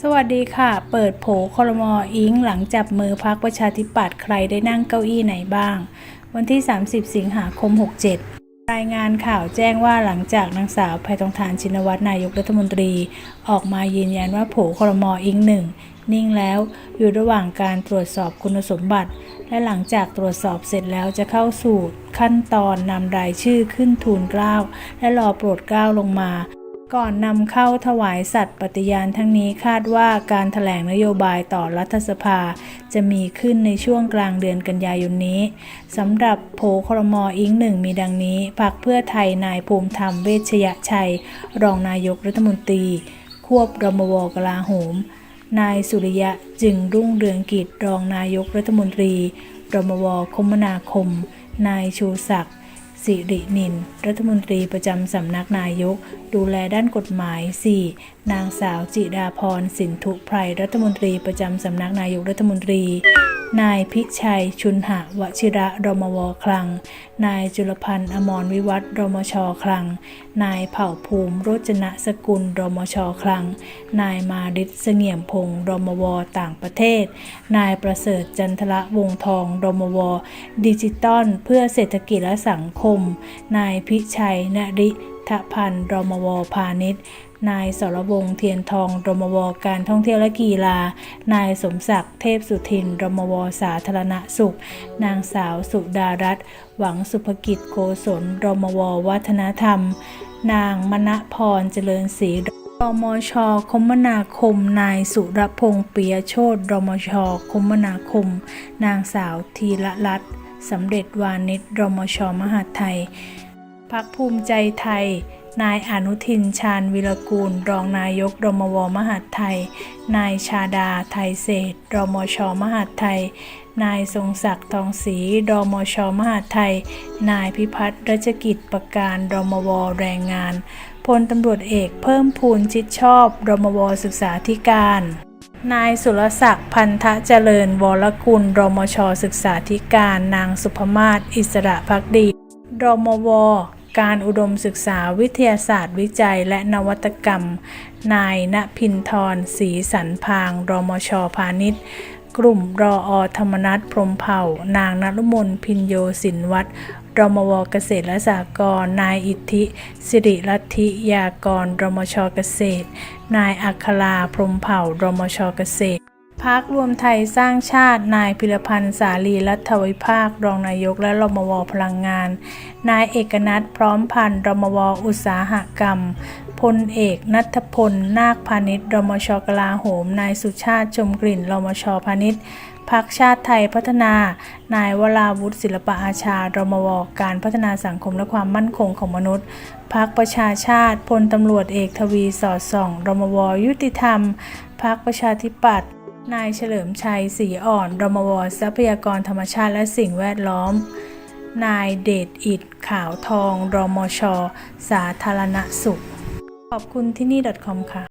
สวัสดีค่ะ เปิดโผครมออิงหลังจับมือพักประชาธิปัตย์ใครได้นั่งเก้าอี้ไหนบ้าง วันที่ 30 สิงหาคม 67 รายงานข่าวแจ้งว่าหลังจากนางสาวแพทองทานชินวัตรนายกรัฐมนตรี ออกมายืนยันว่าโผครมออิงหนึ่งนิ่งแล้วอยู่ระหว่างการตรวจสอบคุณสมบัติ และหลังจากตรวจสอบเสร็จแล้วจะเข้าสู่ขั้นตอนนำรายชื่อขึ้นทูลเกล้าและรอโปรดเกล้าลงมา ก่อนนำเข้าถวายสัตย์ปฏิญาณทั้งนี้คาดว่าการถแถลงนโยบายต่อรัฐสภา จะมีขึ้นในช่วงกลางเดือนกันยายนนี้สำหรับโผครมออิงหนึ่งมีดังนี้พรรคเพื่อไทยนายภูมิธรรมเวชยชัย รองนายกรัฐมนตรี ควบรมวกลาโหม นายสุริยะจึงรุ่งเรืองกิจรองนายกรัฐมนตรีรมวคมนาคม นายชูศักดิ์ สิรินิน รัฐมนตรีประจำสำนักนายก ดูแลด้านกฎหมาย 4. นางสาวจิดาพรสินทุไพรรัฐมนตรีประจำสำนักนายกรัฐมนตรี นายพิชัย ชุนหะวชิระรมวคลัง นายจุลพันธ์อมรวิวัฒน์รมชคลัง นายเผ่าภูมิโรจนะสกุลรมชคลัง นายมาริศเสงี่ยมพงศ์รมวต่างประเทศ นายประเสริฐจันทละวงทองรมวดิจิตอลเพื่อเศรษฐกิจและสังคม นายพิชัยนริทพันธ์รมวพาณิชย์ นายสรวงเทียนทองรมวการท่องเที่ยวและกีฬา นายสมศักดิ์เทพสุทินรมวสาธารณสุข นางสาวสุดารัตน์หวังสุภกิจโกศลรมววัฒนธรรม นางมณพรเจริญศรีรมช คมนาคม นายสุรพงษ์เปียโชตรมช คมนาคม นางสาวธีรรัตน์สำเร็จวานิชรมช มหาไทย พักภูมิใจไทย นายอนุทินชาญวิรกูล รองนายกรมวมหาดไทย นายชาดาไทยเศษรมชมหาดไทย นายทรงศักดิ์ทองศรีรมชมหาดไทย นายพิพัฒน์รัชกิจประการรมวแรงงานพลตำรวจเอกเพิ่มพูนจิตชอบ รมวศึกษาธิการ นายสุรศักดิ์พันธะเจริญวรกุล รมชศึกษาธิการ นางสุภมาศอิสระพักดี รมว การอุดมศึกษาวิทยาศาสตร์วิจัยและนวัตกรรม นายณพินทรศรีสันพาง รมชพาณิชย์ กลุ่มรออธรรมนัฐพรมเผ่า นางนรุมนพินโยสินวัตรรมวเกษตรและสหกรณ์นายอิทธิ สิริลัทธิยากร รมชเกษตร นายอัคราพรมเผ่า รมชเกษตร พักรวมไทยสร้างชาติ นายพิรพันธ์สาลีรัฐวิภาค รองนายกและรมวพลังงาน นายเอกนัทพร้อมพันธ์รมวอุตสาหกรรม พลเอกนัทพล นาคพาณิชย์รมชกลาโหม นายสุชาติชมกลิ่น รมชพาณิชย์พักชาติไทยพัฒนา นายวราวุฒิศิลปอาชารมวการพัฒนาสังคมและความมั่นคงของมนุษย์พักประชาชาติพลตำรวจเอกทวีสอดส่อง รมวยุติธรรมพักประชาธิปัตย์ นายเฉลิมชัยศรีอ่อนรมวทรัพยากรธรรมชาติและสิ่งแวดล้อม นายเดชอิดขาวทอง รมช สาธารณสุข ขอบคุณที่นี่ .com ค่ะ